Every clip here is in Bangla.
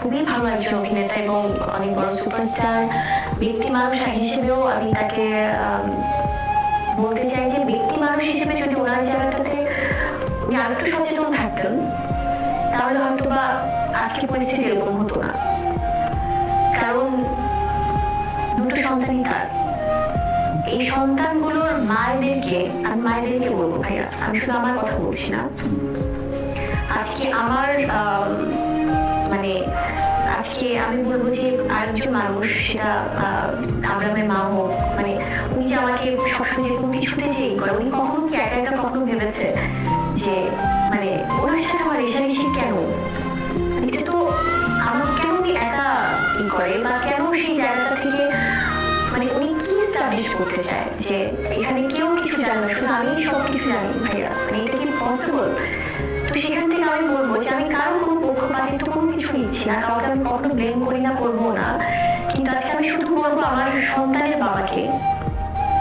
খুবই ভালো একজন অভিনেতা এবং অনেক বড় সুপারস্টার। ব্যক্তি মানুষ হিসেবেও আমি তাকে বলতে চাই যে ব্যক্তি মানুষ হিসেবে যদি ওনার জায়গাটাতে উনি আর একটু সচেতন থাকতেন তাহলে হয়তো বা আজকে পরিস্থিতি এরকম হতো না। কারণ দুটো সন্তানই তার। এই সন্তানগুলোর মায়েদেরকে আমি মায়েদেরকে বলব ভাইয়া আমি শুধু আমার কথা বলছি না। আজকে আমার আম, আজকে আমি বলব যে আরেকজন মানুষ, সেটা আব্রামের মা হোক মানে উনি যে আমাকে সবসময় যে কোনো কিছুতে যে করে, উনি কখনো কি একা একা কখনো ভেবেছে যে মানে ওনার সাথে আমার রেশারেশি কেন? এটা তো আমার কেন উনি একা ই করে, বা কেন সেই জায়গাটা থেকে মানে উনি কি স্টাবলিশ করতে চায় যে এখানে কেউ কিছু জানে না, শুধু আমি সব কিছু জানি, ভাইয়া মানে এটা কি পসিবল তো সেখান থেকে আমি বলব যে আমি কারও না, কাউকে আমি কখনো ব্লেম করি না, করব না। কিন্তু আজকে আমি শুধু বলব আমার সন্তানের বাবাকে,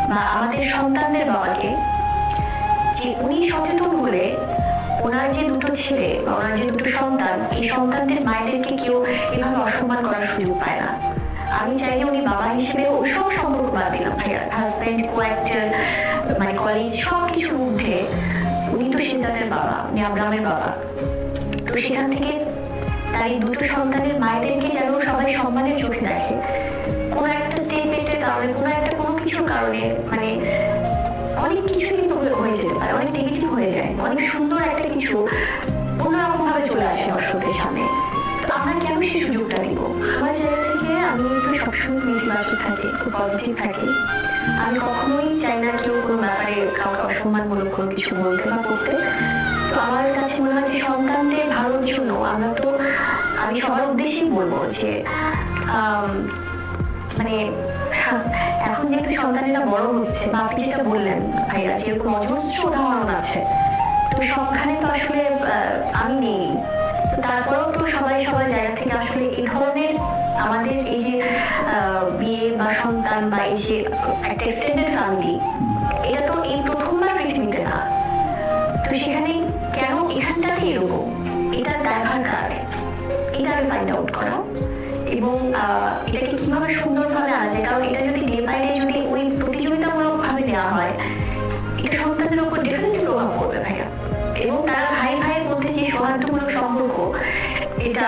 বা আমাদের সন্তানদের বাবাকে, যে উনি সচেতন হলে ওনার যে দুটো ছেলে বা ওনার যে দুটো সন্তান, এই সন্তানদের মায়েদেরকে কেউ এভাবে অসম্মান করার সুযোগ পায় না। আমি চাই উনি বাবা হিসেবে ওই সব সম্পর্ক বাদ দিলাম হাজব্যান্ড কো অ্যাক্টর মানে কলেজ সব কিছুর মধ্যে উনি তো সিদ্ধার্থের বাবা, উনি আব্রামের বাবা। তো সেখান থেকে তার এই দুটো সন্তানের মায়েদেরকে যেন সবাই সম্মানের চোখে দেখে। কোনো একটা স্টেটমেন্টের কারণে, কোনো একটা কোনো কিছুর কারণে মানে অনেক কিছুই কিন্তু হয়ে যেতে পারে, অনেক নেগেটিভ হয়ে যায়। অনেক সুন্দর একটা কিছু অন্যরকম ভাবে চলে আসে দর্শকের সামনে। তো আমরা কেন সেই সুযোগটা নিব? আমার জায়গা থেকে আমি তো সবসময় নেতিবাচক থাকি, খুব পজিটিভ থাকি। আমি কখনোই চাই না কেউ কোনো ব্যাপারে কাউকে অসম্মানমূলক কোনো কিছু বলতে বা করতে। তো আমার কাছে মনে হয় যে সন্তানদের ভালোর জন্য আমরা তো, আমি সবার উদ্দেশ্যেই বলব যে মানে এখন যেহেতু সন্তানেরা বড় হচ্ছে বা আপনি যেটা বললেন, ভাইয়া যেরকম অজস্র উদাহরণ আছে, তো সবখানে তো আসলে আমি নেই। তারপরেও তো সবাই সবার জায়গা থেকে আসলে এই ধরনের আমাদের এই যে বিয়ে বা সন্তান বা এই যে একটা এক্সটেন্ডেড ফ্যামিলি এটা তো এই প্রথমবার পৃথিবীতে না। তো সেখানে কেন এখানটাতে এরকম? এটার দায়ভার কার এটা আমি ফাইন্ড আউট করা। এবং এটাকে কীভাবে সুন্দরভাবে আনা যায়? কারণ এটা যদি ডে বাই ডে যদি ওই প্রতিযোগিতামূলক ভাবে নেওয়া হয়, এটা সন্তানের উপর ডেফিনেটলি প্রভাব পড়বে ভাইয়া। এবং তারা ভাই ভাইয়ের মধ্যে যে সৌহার্দ্যমূলক সম্পর্ক, এটা